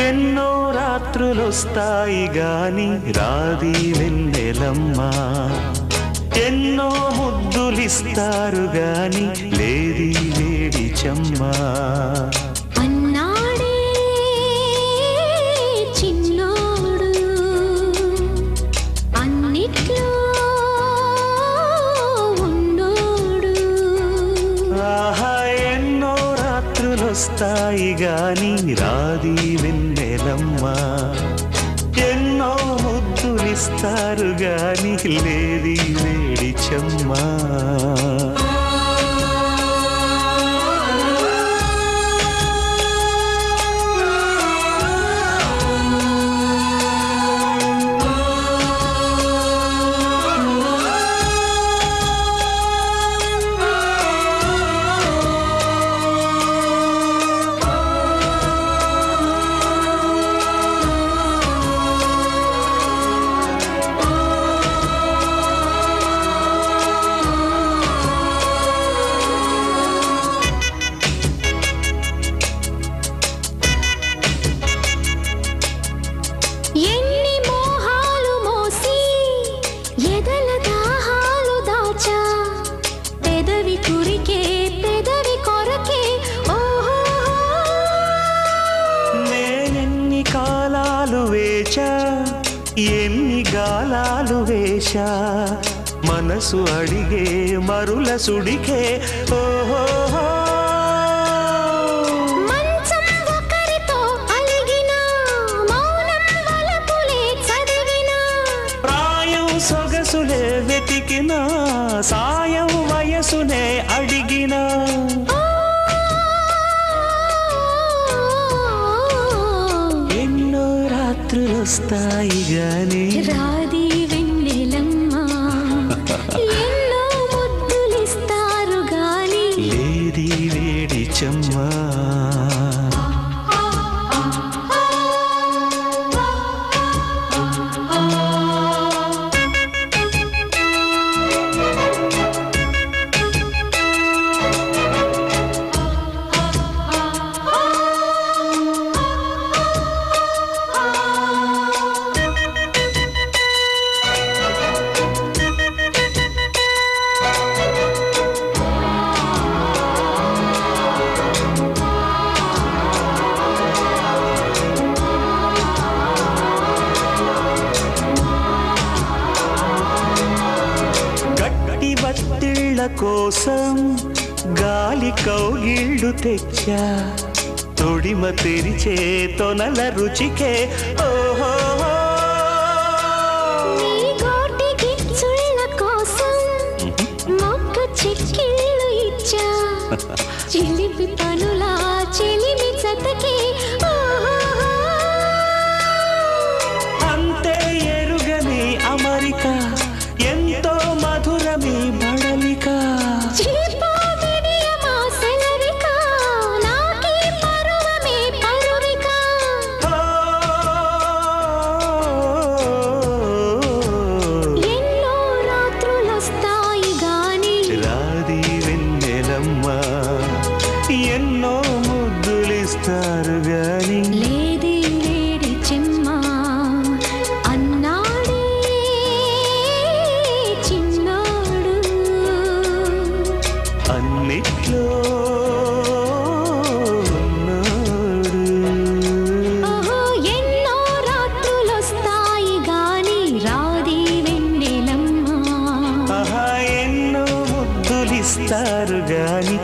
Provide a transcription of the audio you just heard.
ఎన్నో రాత్రులొస్తాయి గాని రాది వెన్నెలమ్మా. ఎన్నో ముద్దులిస్తారు గాని లేది వేడి చెమ్మా. ఎన్నో రాత్రులొస్తాయి గాని రాది వెన్నెలమ్మా ఎన్నో ముద్దులిస్తారు గాని లేది వేడి చెమ్మా. ఎన్ని మోహాలు మోసి ఎదల దాహాలు దాచా. పెదవి కురికే పెదవి కొరకే ఓహో. నేనెన్ని కాలాలు వేచా ఎన్ని గాలాలు వేశా మనసు అడిగే మరుల సుడికే ఓహో. సాయం వయసునే అడిగిన. ఎన్నో రాత్రులొస్తాయి గాని రాది వెన్నెలమ్మ ఎన్నో ముద్దులిస్తారు గాని లేది వేడి చెమ్మా. కోసం గాలి కౌగిళ్ళు తెచ్చా. తొడిమ తెరిచే తొనల రుచికే. ఓహో చిలిపి పనులా చెలిమి చతకి. అంతే ఎరుగని అమరిక ఎంతో మధురమి. ఇస్తారు గాని